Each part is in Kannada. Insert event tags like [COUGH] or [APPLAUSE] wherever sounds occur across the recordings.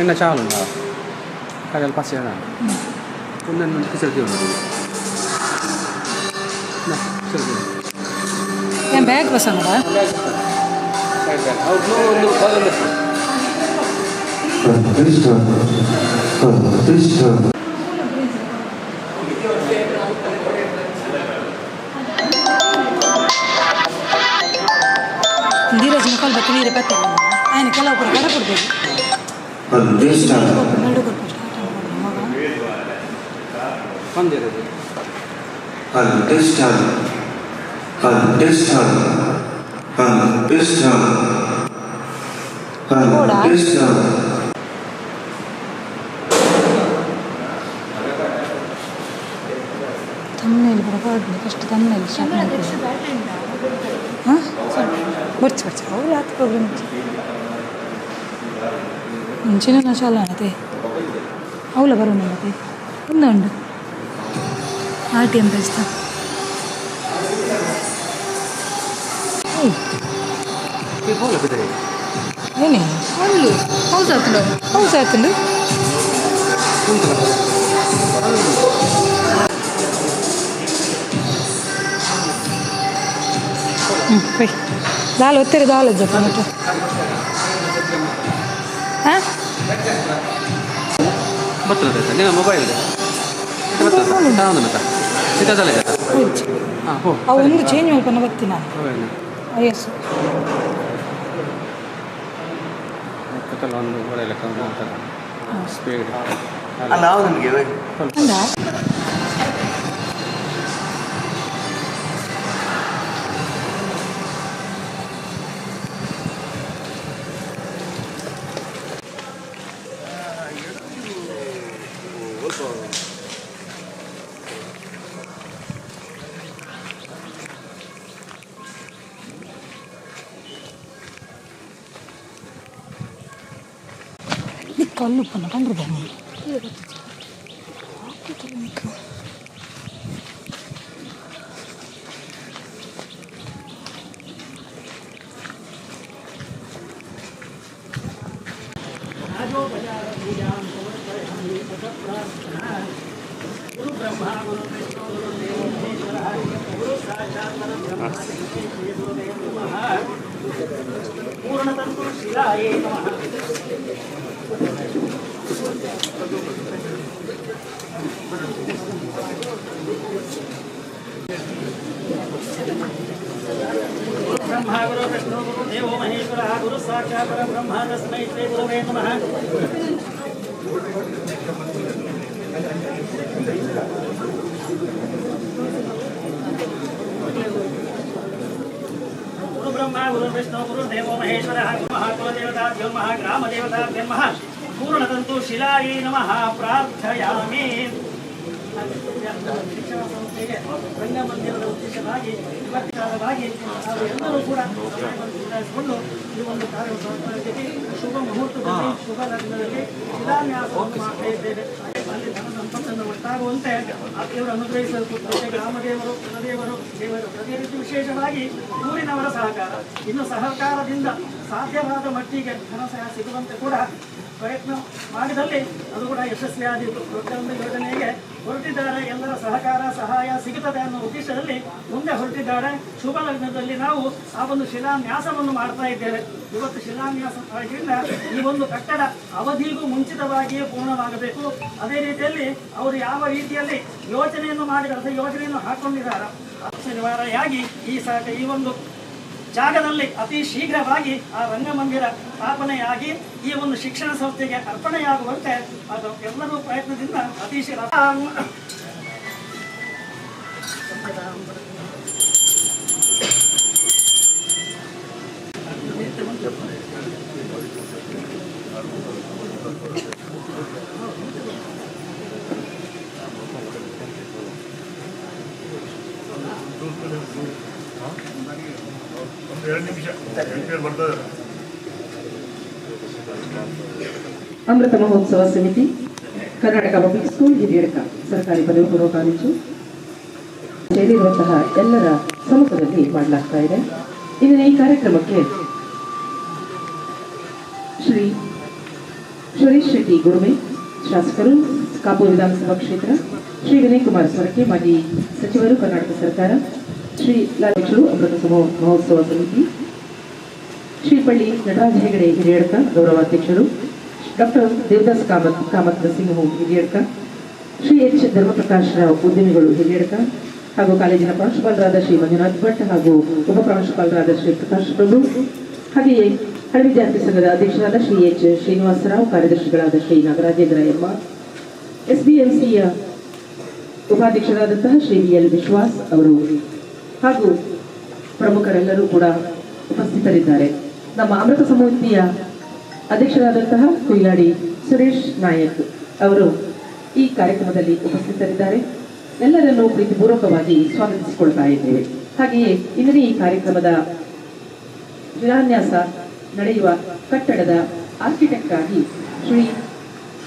என்ன சாகலுண்டா கடையில் பசியாடா ஒன்று மணிக்கு செலுத்தி வந்தது செலுத்தி என் பேக் பஸ் ஆனடா ಅವ್ರು ಒಂದು பதினெட்டு ಧೀರಜ್ ಮುಖಲ್ ಬರ್ತೀನಿ ಇರಬೇಕು ನಾನು Krishna, ಎರಡು ಕೊಟ್ಟು ಸ್ಟಾರ್ಟ್ ಮಗ ಬಂದಿರೋದು Krishna, Krishna, Krishna, Krishna. ತಮ್ಮನೇಲಿ ಬರಬಾರ್ದು ಫಸ್ಟ್ ತಮ್ಮನೇಲಿ ಸ್ಟಾರ್ಟ್ ಮಾಡ್ತೀವಿ ಹಾಂ ಬರ್ಚಿ ಬರ್ಚಿ ಅವ್ರು ಯಾಕೆ ಪ್ರಾಬ್ಲಮ್ ಮುಂಚಿನ ನಶಾಲ ಅನತೆ ಅವಳ ಬರೋಣ ಮತ್ತೆ ಒಂದು ಉಂಡು ಆರ್ ಟಿ ಎಮ್ ಬೆಳೆಸ್ತಾ ಈ ಹೋಲ ಬಿದ್ದರೆ ಏನೇ ಒಂದು ಹೌಸ್ ಆತಂಡು ಹೌಸ್ ಆತಂಡು ಹ್ಞೂ ಬೈ ದಾಲ್ ಒತ್ತೇರಿ ದಾಲ್ ಜೊತೆ ಮತ್ತೆ ಹಾಂ ಬರ್ತದೆ ನಿನ್ನ ಮೊಬೈಲ್ ಇದೆ. ಬರ್ತದೆ ತಾಂದು ಮತ್ತ ಸಿಕ್ಕದಲ್ಲ ಹಾಂ ಒಂದು ಚೇಂಜ್ ಮಾಡ್ಕೊಂಡು ಬರ್ತೀನಿ ನಾನು ಮೊಬೈಲ್ ಎಸ್ ಒಂದು ಒಳ್ಳೆ ಲೆಕ್ಕ ಸ್ಪೀಡ್ ಅಲ್ಲ ನಿಮಗೆ Tollu pun kan berbunyi. Iya betul. Aku tuh mikir. पूर्णतंतुशिलाये नमः ब्रह्मा गुरु विष्णु गुरु देवो गुरु साक्षात् परब्रह्म तस्मै श्री गुरवे नमः गुरु ब्रह्मा, गुरु विष्णु, गुरु देवो, महेश्वरः गुरुमः कुलदेवताभ्यो नमः ग्रामदेवताभ्यो ಪೂರ್ಣದಂತು ಶಿಲಾಯೇ ನಮಃ ಪ್ರಾರ್ಥಯಾಮಿ. ಸಂಸ್ಥೆಗೆ ರಂಗಮಂದಿರದ ಉದ್ದೇಶವಾಗಿ ಪ್ರತಿಕಾರವಾಗಿ ಎಲ್ಲರೂ ಕೂಡ ಈ ಒಂದು ಕಾರ್ಯ ಶುಭ ಮುಹೂರ್ತದಲ್ಲಿ ಶುಭ ಲಗ್ನದಲ್ಲಿ ಶಿಲಾನ್ಯಾಸವನ್ನು ಮಾಡ್ತಾ ಇದ್ದೇವೆ ಒಟ್ಟಾಗುವಂತೆ ಆ ದೇವರು ಪ್ರತಿ ಗ್ರಾಮದೇವರು ಕುಲದೇವರು ದೇವರು ಅದೇ ರೀತಿ ವಿಶೇಷವಾಗಿ ಊರಿನವರ ಸಹಕಾರ. ಇನ್ನು ಸಹಕಾರದಿಂದ ಸಾಧ್ಯವಾದ ಮಟ್ಟಿಗೆ ಧನ ಸಹ ಸಿಗುವಂತೆ ಕೂಡ ಪ್ರಯತ್ನ ಮಾಡಿದಲ್ಲಿ ಅದು ಕೂಡ ಯಶಸ್ವಿಯಾದೀತು. ಒಂದು ಯೋಜನೆಗೆ ಹೊರಟಿದ್ದಾರೆ. ಎಲ್ಲರ ಸಹಕಾರ, ಸಹಾಯ ಸಿಗುತ್ತದೆ ಅನ್ನೋ ಉದ್ದೇಶದಲ್ಲಿ ಮುಂದೆ ಹೊರಟಿದ್ದಾರೆ. ಶುಭ ಲಗ್ನದಲ್ಲಿ ನಾವು ಆ ಒಂದು ಶಿಲಾನ್ಯಾಸವನ್ನು ಮಾಡ್ತಾ ಇದ್ದೇವೆ. ಇವತ್ತು ಶಿಲಾನ್ಯಾಸ ಈ ಒಂದು ಕಟ್ಟಡ ಅವಧಿಗೂ ಮುಂಚಿತವಾಗಿಯೇ ಪೂರ್ಣವಾಗಬೇಕು. ಅದೇ ರೀತಿಯಲ್ಲಿ ಅವರು ಯಾವ ರೀತಿಯಲ್ಲಿ ಯೋಜನೆಯನ್ನು ಮಾಡಿದ್ದಾರೆ ಯೋಜನೆಯನ್ನು ಹಾಕೊಂಡಿದ್ದಾರೆ ನಿವಾರಣೆಯಾಗಿ ಈ ಸಹ ಈ ಒಂದು ಜಾಗದಲ್ಲಿ ಅತಿ ಶೀಘ್ರವಾಗಿ ಆ ರಂಗಮಂದಿರ ಸ್ಥಾಪನೆಯಾಗಿ ಈ ಒಂದು ಶಿಕ್ಷಣ ಸಂಸ್ಥೆಗೆ ಅರ್ಪಣೆಯಾಗುವಂತೆ ಅದು ಎಲ್ಲರೂ ಪ್ರಯತ್ನದಿಂದ ಅತಿ ಶೀಘ್ರ ಅಮೃತ ಮಹೋತ್ಸವ ಸಮಿತಿ, ಕರ್ನಾಟಕ ಪಬ್ಲಿಕ್ ಸ್ಕೂಲ್ ಹಿರಿಯಡ್ಕ ಸರ್ಕಾರಿ ಪದವಿ ಪೂರ್ವ ಕಾಲೇಜು ಸೇರಿರುವಂತಹ ಎಲ್ಲರ ಸಮ್ಮುಖದಲ್ಲಿ ಮಾಡಲಾಗ್ತಾ ಇದೆ. ಇಂದಿನ ಈ ಕಾರ್ಯಕ್ರಮಕ್ಕೆ ಶ್ರೀ ಸುರೇಶ್ ಶೆಟ್ಟಿ ಗುರುಮೆ ಶಾಸಕರು ಕಾಪು ವಿಧಾನಸಭಾ ಕ್ಷೇತ್ರ, ಶ್ರೀ ವಿನಯ್ ಕುಮಾರ್ ಸೊರಕೆ ಮಾಜಿ ಸಚಿವರು, ಕರ್ನಾಟಕ ಸರ್ಕಾರ ಶ್ರೀ ಲಾಲಕ್ಷರು ಅಮೃತ ಸಮೂಹ ಮಹೋತ್ಸವ ಸಮಿತಿ. ಶ್ರೀಪಳ್ಳಿ ನಟರಾಜ ಹೆಗಡೆ ಹಿರಿಯಡ್ಕ, ಗೌರವಾಧ್ಯಕ್ಷರು. ಡಾಕ್ಟರ್ ದೇವದಾಸ್ ಕಾಮತ್ ಕಾಮತ್ ನರಸಿಂಹ ಹಿರಿಯಡ್ಕ. ಶ್ರೀ ಎಚ್ ಧರ್ಮಪ್ರಕಾಶ್ ರಾವ್ ಉದ್ಯಮಿಗಳು ಹಿರಿಯಡ್ಕ. ಹಾಗೂ ಕಾಲೇಜಿನ ಪ್ರಾಂಶುಪಾಲರಾದ ಶ್ರೀ ಮಂಜುನಾಥ್ ಭಟ್ ಹಾಗೂ ಉಪ ಪ್ರಾಂಶುಪಾಲರಾದ ಶ್ರೀ ಪ್ರಕಾಶ್ ಪ್ರಭು. ಹಾಗೆಯೇ ಹಳೆ ವಿದ್ಯಾರ್ಥಿ ಸಂಘದ ಅಧ್ಯಕ್ಷರಾದ ಶ್ರೀ ಎಚ್ ಶ್ರೀನಿವಾಸರಾವ್ ಕಾರ್ಯದರ್ಶಿಗಳಾದ ಶ್ರೀ ನಾಗರಾಜೇಂದ್ರ ಎಮ್ಮ ಎಸ್ಬಿಎಂಸಿಯ ಉಪಾಧ್ಯಕ್ಷರಾದಂತಹ ಶ್ರೀ ಎಲ್ ವಿಶ್ವಾಸ್ ಅವರು. ಹಾಗೂ ಪ್ರಮುಖರೆಲ್ಲರೂ ಕೂಡ ಉಪಸ್ಥಿತರಿದ್ದಾರೆ. ನಮ್ಮ ಅಮೃತ ಸಮಿತಿಯ ಅಧ್ಯಕ್ಷರಾದಂತಹ ಕುಯ್ಲಾಡಿ ಸುರೇಶ್ ನಾಯಕ್ ಅವರು ಈ ಕಾರ್ಯಕ್ರಮದಲ್ಲಿ ಉಪಸ್ಥಿತರಿದ್ದಾರೆ. ಎಲ್ಲರನ್ನೂ ಪ್ರೀತಿಪೂರ್ವಕವಾಗಿ ಸ್ವಾಗತಿಸಿಕೊಳ್ತಾ ಇದ್ದೇವೆ. ಹಾಗೆಯೇ ಇಂದಿನ ಈ ಕಾರ್ಯಕ್ರಮದ ಶಿಲಾನ್ಯಾಸ ನಡೆಯುವ ಕಟ್ಟಡದ ಆರ್ಕಿಟೆಕ್ಟ್ ಆಗಿ ಶ್ರೀ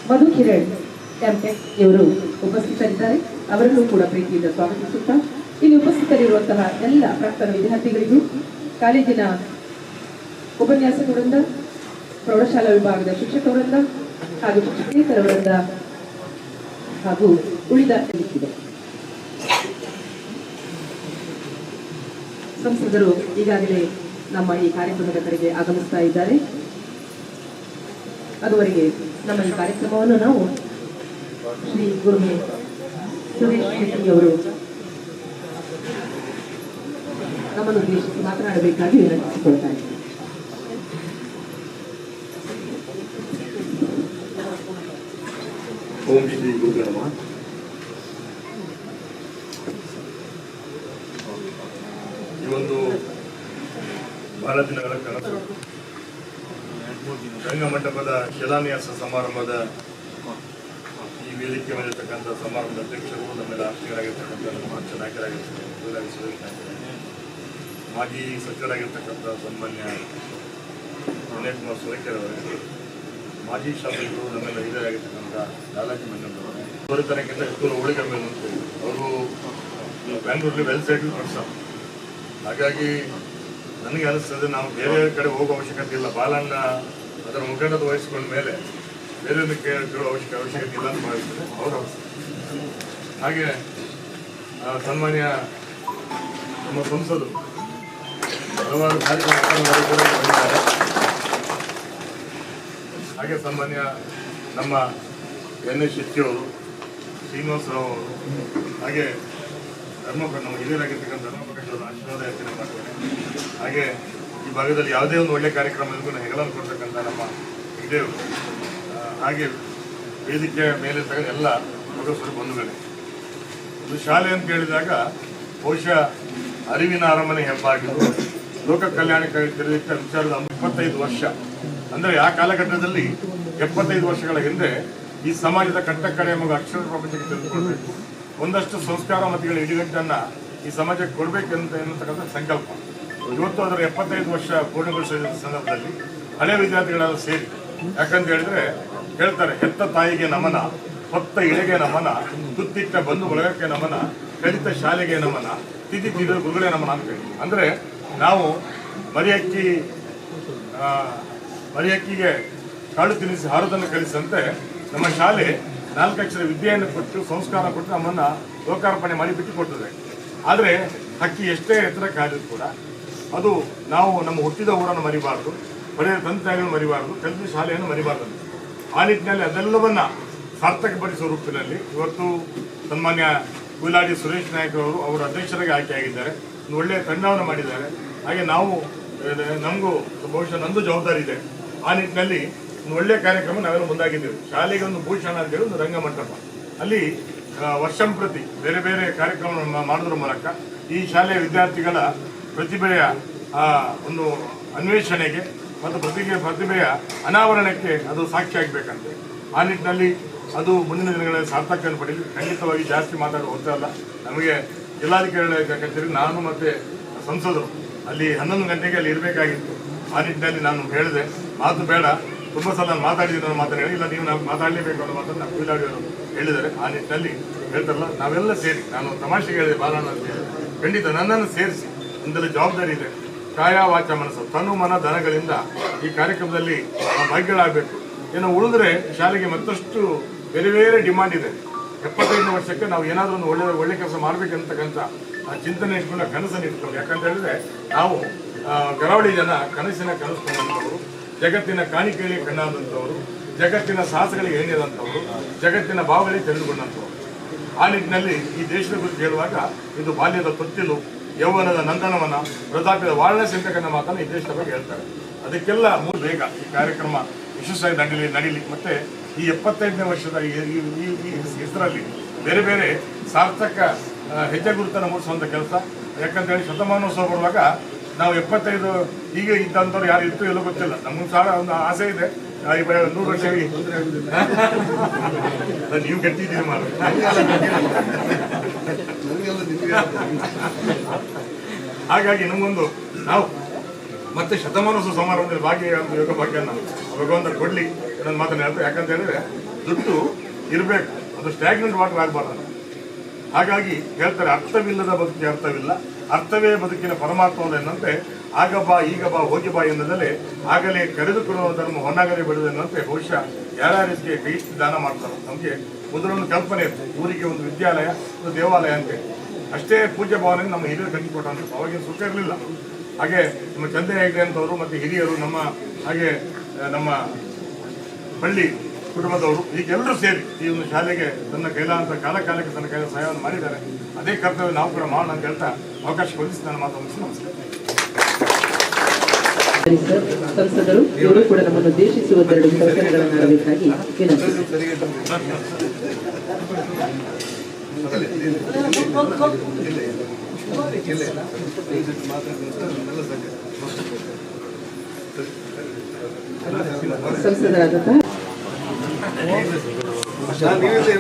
ಮಧು ಕಿರಣ್ ಎಂಟೆಕ್ ಇವರು ಉಪಸ್ಥಿತರಿದ್ದಾರೆ. ಅವರನ್ನು ಕೂಡ ಪ್ರೀತಿಯಿಂದ ಸ್ವಾಗತಿಸುತ್ತಾ ಇಲ್ಲಿ ಉಪಸ್ಥಿತರಿರುವಂತಹ ಎಲ್ಲ ಪ್ರಾಕ್ತನ ವಿದ್ಯಾರ್ಥಿಗಳಿಗೂ ಕಾಲೇಜಿನ ಉಪನ್ಯಾಸಕರಿಂದ ಪ್ರೌಢಶಾಲಾ ವಿಭಾಗದ ಶಿಕ್ಷಕವರಿಂದ ಹಾಗೂ ಶಿಕ್ಷಕೇತರವರಿಂದ ಹಾಗೂ ಉಳಿದ ಸಂಸದರು ಈಗಾಗಲೇ ನಮ್ಮ ಈ ಕಾರ್ಯಕ್ರಮದ ಕಡೆಗೆ ಆಗಮಿಸ್ತಾ ಇದ್ದಾರೆ. ಅದುವರೆಗೆ ನಮ್ಮ ಈ ಕಾರ್ಯಕ್ರಮವನ್ನು ನಾವು ಶ್ರೀ ಗುರುಮೆ ಸುರೇಶ್ ಶೆಟ್ಟಿ ಅವರು ನಮ್ಮನ್ನು ಉದ್ದೇಶಿಸಿ ಮಾತನಾಡಬೇಕಾಗಿ ವಿನಂತಿಸಿಕೊಳ್ತಾ ಇದ್ದೀನಿ. ಓಂ ಶ್ರೀ ಗುರುಗಳು ನಮಃ. ಈ ಒಂದು ಬಹಳ ದಿನಗಳ ಕನಸು ರಂಗಮಂಟಪದ ಶಿಲಾನ್ಯಾಸ ಸಮಾರಂಭದ ಈ ವೇದಿಕೆ ಮೇಲಿರ್ತಕ್ಕಂಥ ಸಮಾರಂಭದ ಅಧ್ಯಕ್ಷರು ನಮ್ಮೆಲ್ಲ ಆರ್ಥಿಕರಾಗಿರ್ತಕ್ಕಂಥ ನಮ್ಮ ಚೆನ್ನಾಗಿರಾಗಿರ್ತಕ್ಕಂಥ ಮಾಜಿ ಸಚಿವರಾಗಿರ್ತಕ್ಕಂಥ ಸನ್ಮಾನ್ಯ ವಿನಯ್ ಕುಮಾರ್ ಸುರೇಕರ್ ಅವರಿಗೆ ಮಾಜಿ ಶಾಸಕರು ನಮ್ಮೆಲ್ಲ ಹಿರಿಯರಾಗಿರ್ತಕ್ಕಂಥ ಲಾಲಾಜಿ ಮನ್ನನ್ ಅವರು ತನಕ್ಕಿಂತ ಹೆಚ್ಚು ಉಳಿಕಮ್ಮೆ ಅಂತ ಅವರು ಬ್ಯಾಂಗ್ಳೂರಲ್ಲಿ ವೆಲ್ ಸೆಟಲ್ ಪರ್ಸನ್ ಹಾಗಾಗಿ ನನಗೆ ಅನಿಸ್ತದೆ ನಾವು ಬೇರೆ ಕಡೆ ಹೋಗೋ ಅವಶ್ಯಕತೆ ಇಲ್ಲ. ಬಾಲಣ್ಣ ಅದರ ಮುಖಂಡದ ವಹಿಸ್ಕೊಂಡ ಮೇಲೆ ಬೇರೆ ಕೇಳೋ ಅವಶ್ಯಕ ಅವಶ್ಯಕತೆ ಇಲ್ಲ ಅಂತ ಭಾವಿಸ್ತದೆ ಅವರು ಹಾಗೆ ಸನ್ಮಾನ್ಯ ನಮ್ಮ ಸಂಸದರು ಹಲವಾರು ಮಾಡಿದ್ದಾರೆ ಹಾಗೆ ಸಾಮಾನ್ಯ ನಮ್ಮ ಎನ್ ಎಸ್ ಶೆಟ್ಟಿಯವರು ಶ್ರೀನಿವಾಸರಾವ್ ಅವರು ಹಾಗೆ ಧರ್ಮಪ್ರ ನಮ್ಮ ಹಿರಿಯರಾಗಿರ್ತಕ್ಕಂಥ ಧರ್ಮಪ್ರಕಾಶ್ ಅವರು ಆಶೀರ್ವಾದ ಯಾಚನೆ ಮಾಡ್ತಾರೆ. ಹಾಗೆ ಈ ಭಾಗದಲ್ಲಿ ಯಾವುದೇ ಒಂದು ಒಳ್ಳೆ ಕಾರ್ಯಕ್ರಮ ಇದಕ್ಕೂ ಹೆಗಲನ್ನು ಕೊಡ್ತಕ್ಕಂಥ ನಮ್ಮ ಆ, ಹಾಗೆ ವೇದಿಕೆಯ ತಗೊಂಡು ಎಲ್ಲ ಮುಖಸ್ಥರು ಬಂಧುಗಳೇ. ಒಂದು ಶಾಲೆ ಅಂತ ಹೇಳಿದಾಗ ಬಹುಶಃ ಅರಿವಿನ ಅರಮನೆ ಹೆಬ್ಬಾಗಿಲು ಲೋಕ ಕಲ್ಯಾಣ ತೆರೆದಿಟ್ಟ ವಿಚಾರದ ಇಪ್ಪತ್ತೈದು ವರ್ಷ. ಅಂದರೆ ಆ ಕಾಲಘಟ್ಟದಲ್ಲಿ ಎಪ್ಪತ್ತೈದು ವರ್ಷಗಳ ಹಿಂದೆ ಈ ಸಮಾಜದ ಕಟ್ಟಕಡೆ ಮಗ ಅಕ್ಷರ ಪ್ರಪಂಚಕ್ಕೆ ತೆಗೆದುಕೊಳ್ಬೇಕು. ಒಂದಷ್ಟು ಸಂಸ್ಕಾರ ಮತಗಳ ಇಡಿಗಟ್ಟನ್ನ ಈ ಸಮಾಜಕ್ಕೆ ಕೊಡಬೇಕಂತ ಎನ್ನುತಕ್ಕಂಥ ಸಂಕಲ್ಪ. ಇವತ್ತು ಅದರ ಎಪ್ಪತ್ತೈದು ವರ್ಷ ಪೂರ್ಣಗೊಳಿಸಿದ ಸಂದರ್ಭದಲ್ಲಿ ಹಳೆ ವಿದ್ಯಾರ್ಥಿಗಳೆಲ್ಲ ಸೇರಿ, ಯಾಕಂತ ಹೇಳಿದ್ರೆ ಹೇಳ್ತಾರೆ, ಹೆತ್ತ ತಾಯಿಗೆ ನಮನ, ಹೊತ್ತ ಇಳೆಗೆ ನಮನ, ತುತ್ತಿಟ್ಟ ಬಂಧು ಬಳಗಕ್ಕೆ ನಮನ ಕಲಿತ ಶಾಲೆಗೆ ನಮನ ತಿಥಿ ತಿದ ಗುರುಗಳೇ ನಮನ ಅಂತ ಹೇಳಿ. ಅಂದ್ರೆ ನಾವು ಮರಿ ಅಕ್ಕಿ ಮರಿ ಅಕ್ಕಿಗೆ ಕಾಳು ತಿನ್ನಿಸಿ, ಹಾರೋದನ್ನು ಕಲಿಸಂತೆ ನಮ್ಮ ಶಾಲೆ ನಾಲ್ಕಕ್ಷರ ವಿದ್ಯೆಯನ್ನು ಕೊಟ್ಟು, ಸಂಸ್ಕಾರ ಕೊಟ್ಟು ನಮ್ಮನ್ನ ಲೋಕಾರ್ಪಣೆ ಮಾಡಿ ಬಿಟ್ಟು ಕೊಡ್ತದೆ ಆದರೆ ಅಕ್ಕಿ ಎಷ್ಟೇ ಎತ್ತರ ಕಾದಿದ್ರು ಕೂಡ ಅದು ನಾವು ನಮ್ಮ ಹುಟ್ಟಿದ ಊರನ್ನು ಮರಿಬಾರ್ದು ತಂದೆ ತಾಯಿಗಳನ್ನು ಮರಿಬಾರ್ದು, ಕಲಿತ ಶಾಲೆಯನ್ನು ಮರಿಬಾರ್ದು. ಆ ನಿಟ್ಟಿನಲ್ಲಿ ಅದೆಲ್ಲವನ್ನ ಸಾರ್ಥಕಪಡಿಸುವ ರೂಪಿನಲ್ಲಿ ಇವತ್ತು ಸನ್ಮಾನ್ಯ ಕುಲಾಡಿ ಸುರೇಶ್ ನಾಯಕ್ ಅವರು ಅವರ ಅಧ್ಯಕ್ಷರಾಗಿ ಆಯ್ಕೆಯಾಗಿದ್ದಾರೆ. ಒಳ್ಳೆಯ ತಂಡವನ್ನು ಮಾಡಿದ್ದಾರೆ. ಹಾಗೆ ನಾವು ನಮಗೂ ಬಹುಶಃ ನಂದು ಜವಾಬ್ದಾರಿ ಇದೆ. ಆ ನಿಟ್ಟಿನಲ್ಲಿ ಒಂದು ಒಳ್ಳೆಯ ಕಾರ್ಯಕ್ರಮ ನಾವೆಲ್ಲ ಮುಂದಾಗಿದ್ದೇವೆ. ಶಾಲೆಗೆ ಒಂದು ಭೂಷಣ ಅಂತೇಳಿ ಒಂದು ರಂಗಮಂಟಪ. ಅಲ್ಲಿ ವರ್ಷಂ ಪ್ರತಿ ಬೇರೆ ಬೇರೆ ಕಾರ್ಯಕ್ರಮ ಮಾಡೋದ್ರ ಮೂಲಕ ಈ ಶಾಲೆಯ ವಿದ್ಯಾರ್ಥಿಗಳ ಪ್ರತಿಭೆಯ ಒಂದು ಅನ್ವೇಷಣೆಗೆ ಮತ್ತು ಪ್ರತಿಭೆ, ಪ್ರತಿಭೆಯ ಅನಾವರಣಕ್ಕೆ ಅದು ಸಾಕ್ಷಿ ಆಗಬೇಕಂತೆ. ಆ ನಿಟ್ಟಿನಲ್ಲಿ ಅದು ಮುಂದಿನ ದಿನಗಳಲ್ಲಿ ಸಾರ್ಥಕವನ್ನು ಪಡೆಯಲಿ. ಖಂಡಿತವಾಗಿ ಜಾಸ್ತಿ ಮಾತಾಡುವ ಹೊತ್ತಲ್ಲ ನಮಗೆ ಜಿಲ್ಲಾಧಿಕಾರಿಗಳ ಕಚೇರಿ, ನಾನು ಮತ್ತೆ ಸಂಸದರು, ಅಲ್ಲಿ ಹನ್ನೊಂದು ಗಂಟೆಗೆ ಅಲ್ಲಿ ಇರಬೇಕಾಗಿತ್ತು. ಆ ನಿಟ್ಟಿನಲ್ಲಿ ನಾನು ಹೇಳಿದೆ, ಮಾತು ಬೇಡ, ತುಂಬ ಸಲ ನಾನು ಮಾತಾಡಿದ್ದೀನಿ ಅನ್ನೋ ಹೇಳಿ, ಇಲ್ಲ ನೀವು ನಾವು ಮಾತಾಡಲೇಬೇಕು ಅನ್ನೋ ಮಾತನ್ನು ನಾವು ಅವರು ಹೇಳಿದ್ದಾರೆ. ಆ ನಿಟ್ಟಿನಲ್ಲಿ ಹೇಳ್ತಾರಲ್ಲ, ನಾವೆಲ್ಲ ಸೇರಿ, ನಾನು ತಮಾಷೆಗೆ ಹೇಳಿದೆ, ಬಾಲಣ್ಣ ಖಂಡಿತ ನನ್ನನ್ನು ಸೇರಿಸಿ ಒಂದೆಲ್ಲ ಜವಾಬ್ದಾರಿ ಇದೆ. ಕಾಯ ವಾಚ ಮನಸ್ಸು, ತನು ಮನ ದನಗಳಿಂದ ಈ ಕಾರ್ಯಕ್ರಮದಲ್ಲಿ ಭಾಗ್ಯಗಳಾಗಬೇಕು ಏನೋ ಉಳಿದ್ರೆ ಶಾಲೆಗೆ ಮತ್ತಷ್ಟು ಬೇರೆ ಬೇರೆ ಡಿಮಾಂಡ್ ಇದೆ. ಎಪ್ಪತ್ತೈದನೇ ವರ್ಷಕ್ಕೆ ನಾವು ಏನಾದರೂ ಒಂದು ಒಳ್ಳೆ ಒಳ್ಳೆ ಕೆಲಸ ಮಾಡಬೇಕಂತಕ್ಕಂಥ, ಆ ಚಿಂತನೆ ಇಟ್ಕೊಂಡು ಕನಸನ್ನು ಇಟ್ಕೊಂಡು. ಯಾಕಂತ ಹೇಳಿದ್ರೆ, ನಾವು ಕರಾವಳಿ ಜನ ಕನಸಿನ ಕನಸು ಜಗತ್ತಿನ ಕಾಣಿಕೆಗಳಿಗೆ ಕಣ್ಣಾದಂಥವ್ರು, ಜಗತ್ತಿನ ಸಾಹಸಗಳಿಗೆ ಏನಿದಂಥವ್ರು ಜಗತ್ತಿನ ಭಾವಗಳಿಗೆ ತಿಳಿದುಕೊಂಡಂಥವ್ರು ಆ ನಿಟ್ಟಿನಲ್ಲಿ ಈ ದೇಶದ ಕುರಿತು ಹೇಳುವಾಗ, ಇದು ಬಾಲ್ಯದ ತೊತ್ತಿಲು ಯೌವನದ ನಂದನವನ ವೃದ್ಧಾಪ್ಯದ ವಾರಣಾಸಿ ಅಂತಕ್ಕಂಥ ಮಾತನ್ನು ಈ ದೇಶದ ಬಗ್ಗೆ ಹೇಳ್ತಾರೆ. ಅದಕ್ಕೆಲ್ಲ ಮೂರು ಬೇಗ ಈ ಕಾರ್ಯಕ್ರಮ ಯಶಸ್ಸಾಗಿ ನಡೀಲಿ ನಡೀಲಿ ಮತ್ತೆ ಈ ಎಪ್ಪತ್ತೈದನೇ ವರ್ಷದ ಹೆಸರಲ್ಲಿ ಬೇರೆ ಬೇರೆ ಸಾರ್ಥಕ ಹೆಜ್ಜೆ ಗುರುತನ್ನು ಮೂಡಿಸುವಂಥ ಕೆಲಸ. ಯಾಕಂತ ಹೇಳಿ ಶತಮಾನೋತ್ಸವ ಬರುವಾಗ ನಾವು ಎಪ್ಪತ್ತೈದು ಈಗ ಇದ್ದಂಥವ್ರು ಯಾರು ಇತ್ತು ಎಲ್ಲೋ ಗೊತ್ತಿಲ್ಲ. ನಮಗೂ ಸಹ ಒಂದು ಆಸೆ ಇದೆ. ನೂರು ವರ್ಷ ನೀವು ಗಟ್ಟಿದ್ದೀರಿ ಹಾಗಾಗಿ ನಮಗೊಂದು, ನಾವು ಮತ್ತೆ ಶತಮಾನೋತ್ಸವ ಸಮಾರಂಭದಲ್ಲಿ ಭಾಗಿಯಾಗುವ ಯೋಗ ಭಾಗ್ಯ ಭಗವಂತ ಕೊಡ್ಲಿ. ನನ್ನ ಮಾತನ್ನು ಹೇಳ್ತಾರೆ ಯಾಕಂತ ಹೇಳಿದ್ರೆ ದುಡ್ಡು ಇರಬೇಕು. ಅದು ಸ್ಟ್ಯಾಗ್ನೆಂಟ್ ವಾಟರ್ ಆಗಬಾರ್ದು. ಹಾಗಾಗಿ ಹೇಳ್ತಾರೆ, ಅರ್ಥವಿಲ್ಲದ ಬದುಕಿಗೆ ಅರ್ಥವಿಲ್ಲ. ಅರ್ಥವೇ ಬದುಕಿನ ಪರಮಾತ್ಮ ಎನ್ನುವಂತೆ, ಆಗ ಬಾ, ಈಗ ಬಾ, ಹೋಗಿ ಬಾ ಎನ್ನದಲ್ಲಿ ಆಗಲೇ ಕರೆದುಕೊಳ್ಳುವ ಧರ್ಮ ಹೊನ್ನಾಗಲೇ ಬಿಡುವುದು ಎನ್ನುವಂತೆ ಬಹುಶಃ ಯಾರ್ಯಾರಿಗೆ ಎತ್ತಿ ದಾನ ಮಾಡ್ತಾರೆ. ನಮಗೆ ಮೊದಲೊಂದು ಕಲ್ಪನೆ ಇತ್ತು ಊರಿಗೆ ಒಂದು ವಿದ್ಯಾಲಯ, ಒಂದು ದೇವಾಲಯ ಅಂತ ಅಷ್ಟೇ ಪೂಜ್ಯ ಭಾವನೆ ನಮ್ಮ ಹಿರಿಯರು ಕಟ್ಟಿಕೊಟ್ಟಂತ ಅವಾಗಿನ ಸುಖ ಇರಲಿಲ್ಲ. ಹಾಗೆ ನಮ್ಮ ಚಂದ್ರ ಹೆಗ್ಡೆ ಅಂತವರು ಮತ್ತು ಹಿರಿಯರು ನಮ್ಮ ಹಾಗೆ, ನಮ್ಮ ಹಳ್ಳಿ ಕುಟುಂಬದವರು ಈಗೆಲ್ಲರೂ ಸೇರಿ ಈ ಒಂದು ಶಾಲೆಗೆ ತನ್ನ ಕೈಲಾದಂಥ ಕಾಲ ಕಾಲಕ್ಕೆ ತನ್ನ ಕೈಲ ಸಹಾಯವನ್ನು ಮಾಡಿದ್ದಾರೆ. ಅದೇ ಕರ್ತವ್ಯ ನಾವು ಕೂಡ ಮಾಡೋಣ ಅಂತ ಹೇಳ್ತಾ ಅವಕಾಶ ಕೊಡಿಸಿ ನಾನು ಮಾತು ಮುಗಿಸಿ ನಮಸ್ಕಾರ. ಸಂಸದರು ಕೂಡ ನಮ್ಮನ್ನು ದೇಶಿಸುವ ಎರಡು ಕೆಲಸಗಳನ್ನು ಮಾಡಬೇಕಾಗಿ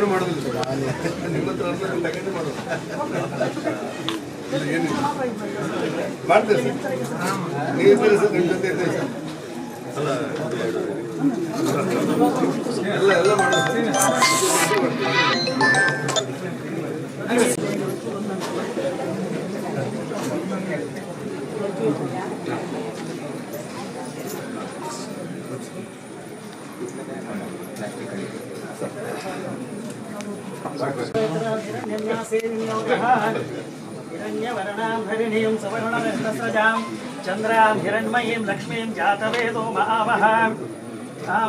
ಮಾಡೋದು ಮಾಡ್ತೇವೆ ಸರ್ ನೀವು ಇದ್ದೀರಿ ಸರ್ ನಿಮ್ಮ ಜೊತೆ ಇದ್ದೇವೆ ಸರ್ ಎಲ್ಲ ಎಲ್ಲ ಮಾಡೋದು हिरण्यवर्णां हरिणीं सुवर्णरत्नस्रजां चन्द्रां हिरण्मयीं लक्ष्मीं जातवेदो महावः तां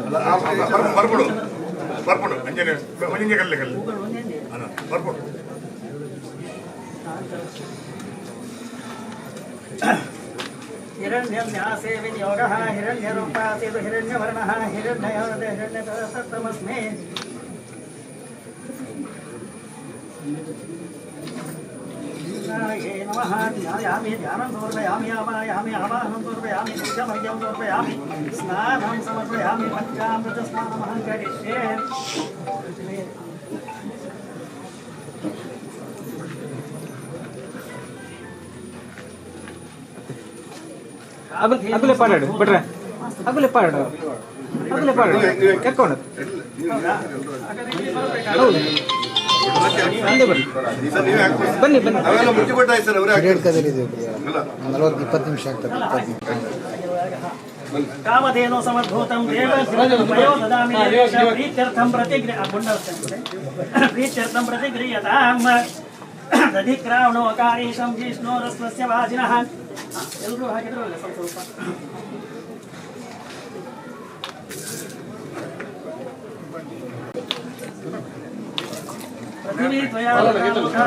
ಅಲ್ಲ, ಆ- ಆ- ಬರ್- ಬರ್ಬಿಡು ಬರ್ಬಿಡು ಅಂಜನೆ ಒಂಜಿಂಗೆ ಕಲ್ಲೆ ಕಲ್ಲು ಅಲ್ಲ, हिरण्यं न्यासे विनियोगः हिरण्यरूपासीत् हिरण्यवर्णः हिरण्ययोरते हिरण्यतमस्मि नमः ध्यायामि ध्यानं समर्पयामि आवाहयामि आवाहनं समर्पयामि नित्यमर्घ्यं समर्पयामि स्नानं समर्पयामि, पञ्चामृतस्नानमहं करिष्ये। ಅಗುಲೆ ಪಾಡಾಡು ಬಿಟ್ರೆ. ಅಗುಲೆ ಪಾಡಾಡು ಅಗುಲೆ ಪಾಡಾಡು ಕೆಕ್ಕೊಂಡು. ಹೌದು. ಬನ್ನಿ. ಬನ್ನಿ ನಲವತ್ತು ಇಪ್ಪತ್ತು ನಿಮಿಷ ಆಗ್ತದೆ. ಕಾಮಧೇನು ದೇವ ದದಾಮಿ ಪ್ರೀತ್ಯರ್ಥಂ ಪ್ರೀತ್ಯರ್ಥಂ ದಧಿಕ್ರಾವಣೋಕಾರೀಶಂ ವಾಜಿನಃ. ಎಲ್ಲರೂ ಹಾಕಿದ್ರಲ್ಲ ಸ್ವಲ್ಪ ಸ್ವಲ್ಪ.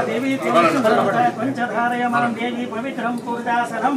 ದೇವಿ ಪಂಚಧಾರಯ ಮಾಂ ದೇವಿ ಪವಿತ್ರಂ ಪೂರ್ದಾಸನಂ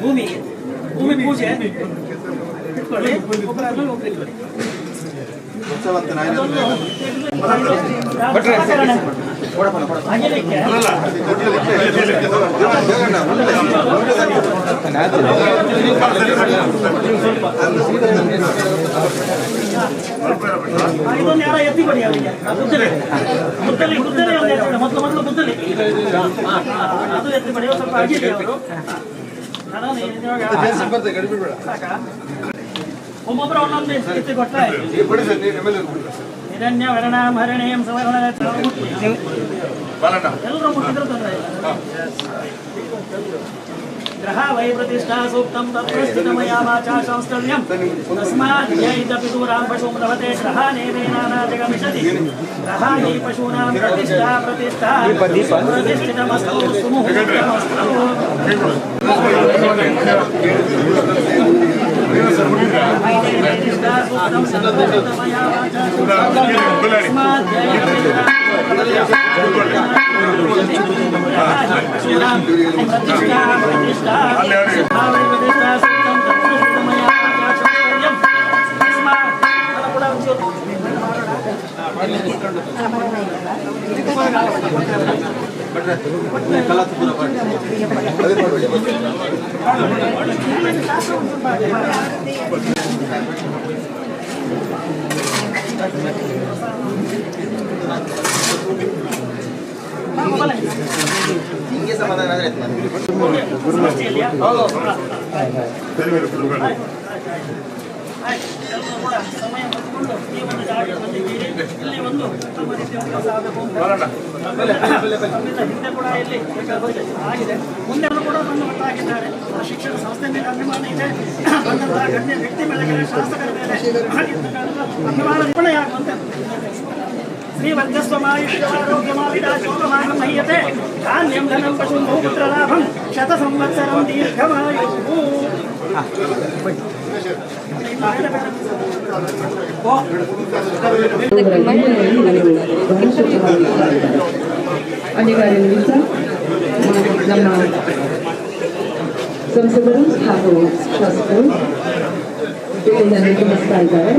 ಭೂಮಿ ಭೂಮಿ ಪೂಜೆ ಒಬ್ಬರ ಭಟ್ರೆ [LAUGHS] ಮೊದಲು ಮೊದಲು ಗುದ್ದಲಿ ಅದು ಎತ್ತಿ ಕೊಡಿ ಸ್ವಲ್ಪ ಅಗಿಲಿ ಅವರು? ಒಬ್ಬೊಬ್ಬರು ಒಂದೊಂದು ಎತ್ತಿ ಕೊಟ್ಟರೆ ಕೊಡಿ ಸರ್ ನೀವು ಎಮ್ ಎಲ್ ಹಿರಣ್ಯ ವರ್ಣಾಂ ಹರಣೇಂ ಸವರ್ಣ ಬಾಲಣ್ಣ ಎಲ್ಲರೂ ಮುಟ್ಟಿದ್ರು ತೊಂದರೆ ಇಲ್ಲ ಗ್ರಹ ವೈ ಪ್ರತಿಷ್ಠಾ ಸೂಕ್ತಂ ತತ್ರ ಸ್ಥಿತಮಯಾ ವಾಚಾ ಶಾಸ್ತ್ರವ್ಯಂ ತಸ್ಮಾತ್ ಯೈದಪಿ ದೂರಾಂ ಪಶುಂ ಲಭತೆ ಗ್ರಹ ನೇಮೇನಾನಾ ಜಗಮಿಷತಿ ಗ್ರಹ ಹಿ ಪಶೂನಾಂ ಪ್ರತಿಷ್ಠಾ ಪ್ರತಿಷ್ಠಾ ಹಿಂಗೆ ಸಮಾಧಾನ ಆದ್ರೆ ಆಯ್ತು ನನಗೆ. ಸಮಯ ಹೊಂದಿಕೊಂಡು ಈ ಇಲ್ಲಿ ಒಂದು ರೀತಿಯ ಕೂಡ ಇಲ್ಲಿ ಆಗಿದೆ ಮುಂದೆ ಕೂಡ ಬಂದು ಒಟ್ಟಾಗಿದ್ದಾರೆ ಆ ಶಿಕ್ಷಣ ಸಂಸ್ಥೆ ಮೇಲೆ ಅಭಿಮಾನ ಇದೆ ಬಂದಂತಹ ಗಣ್ಯ ವ್ಯಕ್ತಿ ಮೇಲೆ ಶಾಸಕರ ಮೇಲೆ ಅಭಿಮಾನ ನಿರ್ಮಾಣ ಯಾಕಂತ ಶ್ರೀ ವರ್ಗಸ್ವಮಾಯುಷ್ಯವಾರೋಗ್ಯಮಾವಿರಾಜೋಗಮಾನ ಮಹ್ಯತೆ ಧಾನ್ಯಂ ಧನಂ ಪಶು ಬಹುಪುತ್ರ ಲಾಭಂ ಶತ ಸಂವತ್ಸರಂ ದೀರ್ಘಮಾಯು ಬಹಳಷ್ಟು ಚೆನ್ನಾಗಿ ಅನಿವಾರ್ಯ ನಿಮಿತ್ತ ನಮ್ಮ ಸಂಸದರು ಹಾಗೂ ಶಾಸಕರು ಇಲ್ಲಿಂದ ನಿರ್ಗಮಿಸ್ತಾ ಇದ್ದಾರೆ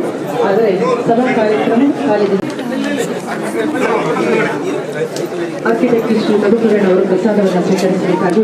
ಆದರೆ ಸಭಾ ಕಾರ್ಯಕ್ರಮ ಕಾಲೇಜಿನ ಆರ್ಕಿಟೆಕ್ಟ್ ಶ್ರೀ ಮಧುಕಿರಣ್ ಅವರು ಪ್ರಸಾದವನ್ನು ಸ್ವೀಕರಿಸಬೇಕಾಗಿ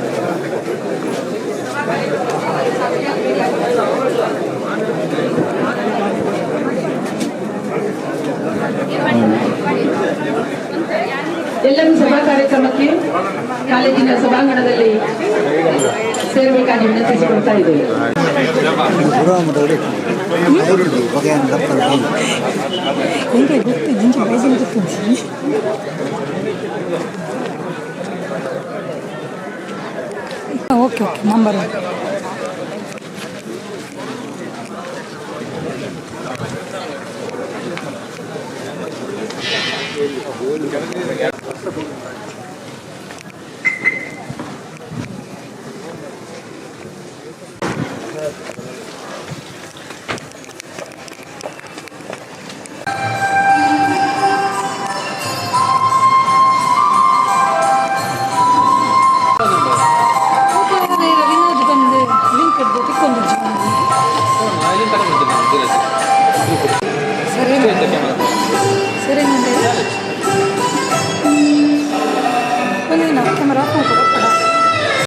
ವಿನಂತಿಸಿಕೊಳ್ತಾ ಇದ್ದೇವೆ ಹೆಂಗೆ ಗೊತ್ತು ಜಿಂಜು ಬೈಜಿನ ಗೊತ್ತು ಓಕೆ ಓಕೆ ನಂಬರ್